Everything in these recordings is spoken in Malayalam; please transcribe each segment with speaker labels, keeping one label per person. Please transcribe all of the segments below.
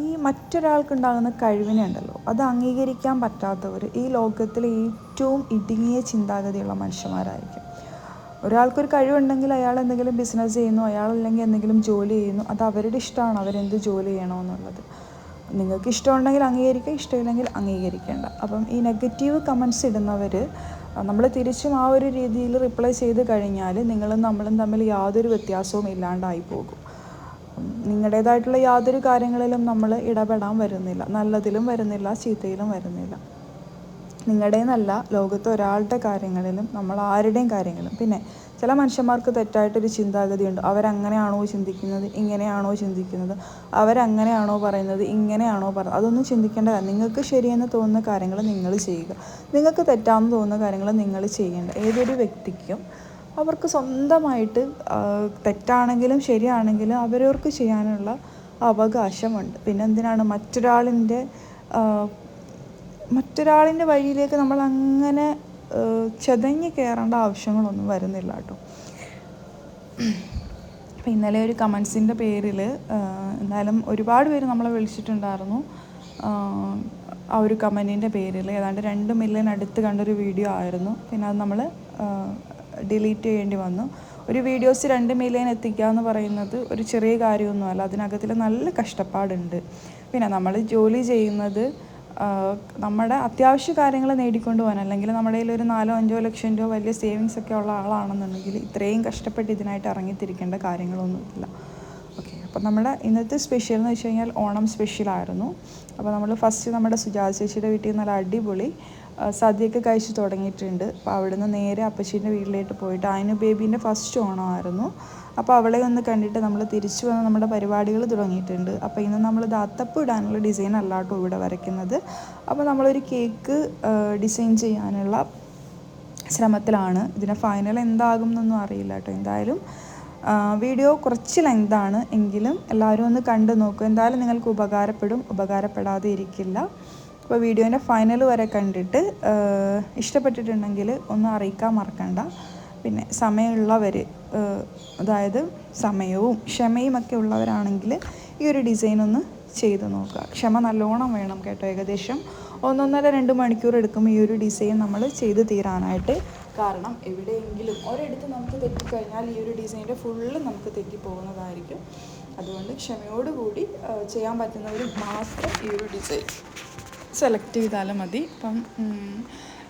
Speaker 1: ഈ മറ്റൊരാൾക്കുണ്ടാകുന്ന കഴിവിനെ ഉണ്ടല്ലോ അത് അംഗീകരിക്കാൻ പറ്റാത്തവർ ഈ ലോകത്തിലെ ഏറ്റവും ഇടുങ്ങിയ ചിന്താഗതിയുള്ള മനുഷ്യന്മാരായിരിക്കും. ഒരാൾക്കൊരു കഴിവുണ്ടെങ്കിൽ അയാൾ എന്തെങ്കിലും ബിസിനസ് ചെയ്യുന്നു അയാൾ അല്ലെങ്കിൽ എന്തെങ്കിലും ജോലി ചെയ്യുന്നു അത് അവരുടെ ഇഷ്ടമാണ് അവരെന്ത് ജോലി ചെയ്യണമെന്നുള്ളത് നിങ്ങൾക്ക് ഇഷ്ടമുണ്ടെങ്കിൽ അംഗീകരിക്കുക ഇഷ്ടമില്ലെങ്കിൽ അംഗീകരിക്കേണ്ട. അപ്പം ഈ നെഗറ്റീവ് കമൻസ് ഇടുന്നവർ നമ്മൾ തിരിച്ചും ആ ഒരു രീതിയിൽ റിപ്ലൈ ചെയ്ത് കഴിഞ്ഞാൽ നിങ്ങളും നമ്മളും തമ്മിൽ യാതൊരു വ്യത്യാസവും ഇല്ലാണ്ടായി പോകും. നിങ്ങളുടേതായിട്ടുള്ള യാതൊരു കാര്യങ്ങളിലും നമ്മൾ ഇടപെടാൻ വരുന്നില്ല. നല്ലതിലും വരുന്നില്ല ചീത്തയിലും വരുന്നില്ല. നിങ്ങളുടേന്നല്ല ലോകത്ത് ഒരാളുടെ കാര്യങ്ങളിലും നമ്മൾ ആരുടെയും കാര്യങ്ങളും പിന്നെ ചില മനുഷ്യന്മാർക്ക് തെറ്റായിട്ടൊരു ചിന്താഗതിയുണ്ട്. അവരങ്ങനെയാണോ ചിന്തിക്കുന്നത്? ഇങ്ങനെയാണോ ചിന്തിക്കുന്നത്? അവരങ്ങനെയാണോ പറയുന്നത്? ഇങ്ങനെയാണോ പറ അതൊന്നും ചിന്തിക്കേണ്ട നിങ്ങൾക്ക് ശരിയെന്ന് തോന്നുന്ന കാര്യങ്ങൾ നിങ്ങൾ ചെയ്യുക. നിങ്ങൾക്ക് തെറ്റാന്ന് തോന്നുന്ന കാര്യങ്ങൾ നിങ്ങൾ ചെയ്യേണ്ട. ഏതൊരു വ്യക്തിക്കും അവർക്ക് സ്വന്തമായിട്ട് തെറ്റാണെങ്കിലും ശരിയാണെങ്കിലും അവരവർക്ക് ചെയ്യാനുള്ള അവകാശമുണ്ട്. പിന്നെ എന്തിനാണ് മറ്റൊരാളിന്റെ മറ്റൊരാളിന്റെ വഴിയിലേക്ക് നമ്മൾ അങ്ങനെ ചതഞ്ഞ് കയറേണ്ട ആവശ്യങ്ങളൊന്നും വരുന്നില്ല കേട്ടോ. അപ്പം ഇന്നലെ ഒരു കമൻസിന്റെ പേരിൽ എന്തായാലും ഒരുപാട് പേര് നമ്മളെ വിളിച്ചിട്ടുണ്ടായിരുന്നു. ആ ഒരു കമന്റിന്റെ പേരിൽ. ഏതാണ്ട് രണ്ട് മില്യൺ അടുത്ത് കണ്ടൊരു വീഡിയോ ആയിരുന്നു. പിന്നെ അത് നമ്മൾ ഡിലീറ്റ് ചെയ്യേണ്ടി വന്നു. ഒരു വീഡിയോസ് രണ്ട് മില്യൺ എത്തിക്കുക എന്ന് പറയുന്നത് ഒരു ചെറിയ കാര്യമൊന്നുമല്ല. അതിനകത്തിൽ നല്ല കഷ്ടപ്പാടുണ്ട്. പിന്നെ നമ്മൾ ജോലി ചെയ്യുന്നത് നമ്മുടെ അത്യാവശ്യ കാര്യങ്ങൾ നേടിക്കൊണ്ട് പോകാൻ അല്ലെങ്കിൽ നമ്മുടെ കയ്യിൽ ഒരു നാലോ അഞ്ചോ ലക്ഷം രൂപ വലിയ സേവിങ്സ് ഒക്കെ ഉള്ള ആളാണെന്നുണ്ടെങ്കിൽ ഇത്രയും കഷ്ടപ്പെട്ട് ഇതിനായിട്ട് ഇറങ്ങിത്തിരിക്കേണ്ട കാര്യങ്ങളൊന്നുമില്ല. അപ്പോൾ നമ്മുടെ ഇന്നത്തെ സ്പെഷ്യൽ എന്ന് വെച്ച് കഴിഞ്ഞാൽ ഓണം സ്പെഷ്യലായിരുന്നു അപ്പോൾ നമ്മൾ ഫസ്റ്റ് നമ്മുടെ സുജാത ചേച്ചിയുടെ വീട്ടിൽ നല്ല അടിപൊളി സദ്യയൊക്കെ കഴിച്ച് തുടങ്ങിയിട്ടുണ്ട്. അപ്പോൾ അവിടുന്ന് നേരെ അപ്പച്ചീന്റെ വീട്ടിലേക്ക് പോയിട്ട് അതിന് ബേബീന്റെ ഫസ്റ്റ് ഓണമായിരുന്നു. അപ്പോൾ അവളെ ഒന്ന് കണ്ടിട്ട് നമ്മൾ തിരിച്ചു വന്ന് നമ്മുടെ പരിപാടികൾ തുടങ്ങിയിട്ടുണ്ട്. അപ്പോൾ ഇന്ന് നമ്മൾ ദാത്തപ്പ് ഇടാനുള്ള ഡിസൈൻ അല്ലാട്ടോ ഇവിടെ വരയ്ക്കുന്നത്. അപ്പോൾ നമ്മളൊരു കേക്ക് ഡിസൈൻ ചെയ്യാനുള്ള ശ്രമത്തിലാണ്. ഇതിന്റെ ഫൈനൽ എന്താകും എന്നൊന്നും അറിയില്ല കേട്ടോ. എന്തായാലും വീഡിയോ കുറച്ച് ലെങ്താണ് എങ്കിലും എല്ലാവരും ഒന്ന് കണ്ടു നോക്കും. എന്തായാലും നിങ്ങൾക്ക് ഉപകാരപ്പെടും ഉപകാരപ്പെടാതെ ഇരിക്കില്ല. അപ്പോൾ വീഡിയോന്റെ ഫൈനൽ വരെ കണ്ടിട്ട് ഇഷ്ടപ്പെട്ടിട്ടുണ്ടെങ്കിൽ ഒന്ന് അറിയിക്കാൻ മറക്കണ്ട. പിന്നെ സമയമുള്ളവർ അതായത് സമയവും ക്ഷമയും ഒക്കെ ഉള്ളവരാണെങ്കിൽ ഈ ഒരു ഡിസൈൻ ഒന്ന് ചെയ്ത് നോക്കുക. ക്ഷമ നല്ലോണം വേണം കേട്ടോ ഏകദേശം. ഒന്നൊന്നര രണ്ട് മണിക്കൂർ എടുക്കും ഈ ഒരു ഡിസൈൻ നമ്മൾ ചെയ്ത് തീരാനായിട്ട് കാരണം എവിടെയെങ്കിലും ഒരിടത്ത് നമുക്ക് തെറ്റിക്കഴിഞ്ഞാൽ ഈ ഒരു ഡിസൈന്റെ ഫുള്ള് നമുക്ക് തെറ്റിപ്പോകുന്നതായിരിക്കും. അതുകൊണ്ട് ക്ഷമയോടുകൂടി ചെയ്യാൻ പറ്റുന്ന ഒരു മാത്രം ഈ ഒരു ഡിസൈൻ സെലക്ട് ചെയ്താലും മതി. ഇപ്പം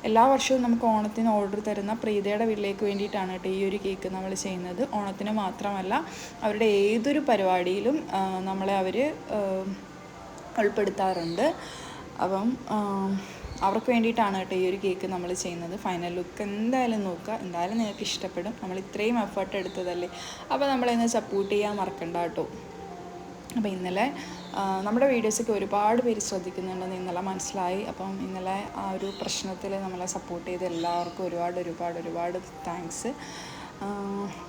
Speaker 1: എല്ലാ വർഷവും നമുക്ക് ഓണത്തിന് ഓർഡർ തരുന്ന പ്രീതയുടെ വീട്ടിലേക്ക് വേണ്ടിയിട്ടാണ് കേട്ടോ ഈ ഒരു കേക്ക് നമ്മൾ ചെയ്യുന്നത്. ഓണത്തിന് മാത്രമല്ല അവരുടെ ഏതൊരു പരിപാടിയിലും നമ്മളെ അവർ ഉൾപ്പെടുത്താറുണ്ട്. അപ്പം അവർക്ക് വേണ്ടിയിട്ടാണ് കേട്ടോ ഈ ഒരു കേക്ക് നമ്മൾ ചെയ്യുന്നത്. ഫൈനൽ ലുക്ക് എന്തായാലും നോക്കുക. എന്തായാലും നിങ്ങൾക്ക് ഇഷ്ടപ്പെടും. നമ്മൾ ഇത്രയും എഫേർട്ട് എടുത്തതല്ലേ? അപ്പോൾ നമ്മളിന്ന് സപ്പോർട്ട് ചെയ്യാൻ മറക്കണ്ട കേട്ടോ. അപ്പോൾ ഇന്നലെ നമ്മുടെ വീഡിയോസൊക്കെ ഒരുപാട് പേര് ശ്രദ്ധിക്കുന്നുണ്ടെന്ന് ഇന്നലെ മനസ്സിലായി. അപ്പം ഇന്നലെ ആ ഒരു പ്രശ്നത്തിൽ നമ്മളെ സപ്പോർട്ട് ചെയ്ത എല്ലാവർക്കും ഒരുപാട് ഒരുപാട് ഒരുപാട് താങ്ക്സ്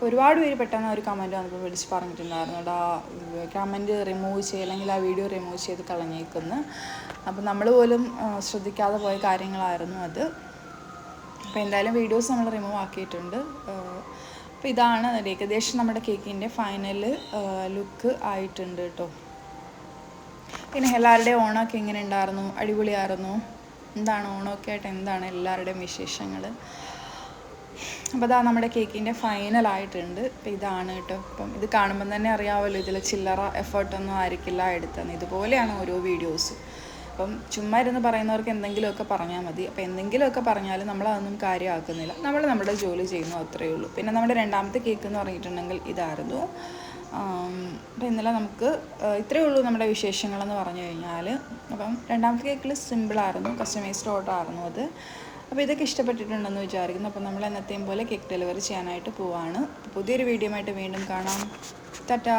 Speaker 1: ഒരുപാട് പേര് പെട്ടെന്ന് ഒരു കമന്റ് വന്നപ്പോൾ വിളിച്ച് പറഞ്ഞിട്ടുണ്ടായിരുന്നു എടാ കമന്റ് റിമൂവ് ചെയ്യുക അല്ലെങ്കിൽ ആ വീഡിയോ റിമൂവ് ചെയ്ത് കളഞ്ഞേക്കുന്നു. അപ്പം നമ്മൾ പോലും ശ്രദ്ധിക്കാതെ പോയ കാര്യങ്ങളായിരുന്നു അത്. അപ്പോൾ എന്തായാലും വീഡിയോസ് നമ്മൾ റിമൂവ് ആക്കിയിട്ടുണ്ട്. അപ്പോൾ ഇതാണ് ഏകദേശം നമ്മുടെ കേക്കിന്റെ ഫൈനൽ ലുക്ക് ആയിട്ടുണ്ട് കേട്ടോ പിന്നെ എല്ലാവരുടെയും ഓണമൊക്കെ എങ്ങനെ ഉണ്ടായിരുന്നു? അടിപൊളിയായിരുന്നു. എന്താണ്? ഓണമൊക്കെ ആയിട്ട് എന്താണ് എല്ലാവരുടെയും വിശേഷങ്ങൾ അപ്പോൾ അതാ നമ്മുടെ കേക്കിന്റെ ഫൈനലായിട്ടുണ്ട് അപ്പോൾ ഇതാണ് കേട്ടോ. അപ്പം ഇത് കാണുമ്പം തന്നെ അറിയാമല്ലോ ഇതിൽ ചില്ലറ എഫേർട്ടൊന്നും ആയിരിക്കില്ല എടുത്തത്. ഇതുപോലെയാണ് ഓരോ വീഡിയോസും അപ്പം ചുമ്മാ ഇരുന്ന് പറയുന്നവർക്ക് എന്തെങ്കിലുമൊക്കെ പറഞ്ഞാൽ മതി. അപ്പോൾ എന്തെങ്കിലുമൊക്കെ പറഞ്ഞാലും നമ്മളതൊന്നും കാര്യമാക്കുന്നില്ല. നമ്മൾ നമ്മുടെ ജോലി ചെയ്യുന്നു അത്രയേ ഉള്ളൂ. പിന്നെ നമ്മുടെ രണ്ടാമത്തെ കേക്ക് എന്ന് പറഞ്ഞിട്ടുണ്ടെങ്കിൽ ഇതായിരുന്നു. അപ്പം ഇന്നലെ നമുക്ക് ഇത്രയേ ഉള്ളൂ നമ്മുടെ വിശേഷങ്ങളെന്ന് പറഞ്ഞു കഴിഞ്ഞാൽ അപ്പം രണ്ടാമത്തെ കേക്കിൽ സിമ്പിളായിരുന്നു കസ്റ്റമൈസ്ഡ് ഓർഡർ ആയിരുന്നു അത്. അപ്പോൾ ഇതൊക്കെ ഇഷ്ടപ്പെട്ടിട്ടുണ്ടെന്ന് വിചാരിക്കുന്നു. അപ്പോൾ നമ്മൾ എന്നത്തെയും പോലെ കേക്ക് ഡെലിവറി ചെയ്യാനായിട്ട് പോവാണ്. പുതിയൊരു വീഡിയോ ആയിട്ട് വീണ്ടും കാണാം. ടാറ്റാ.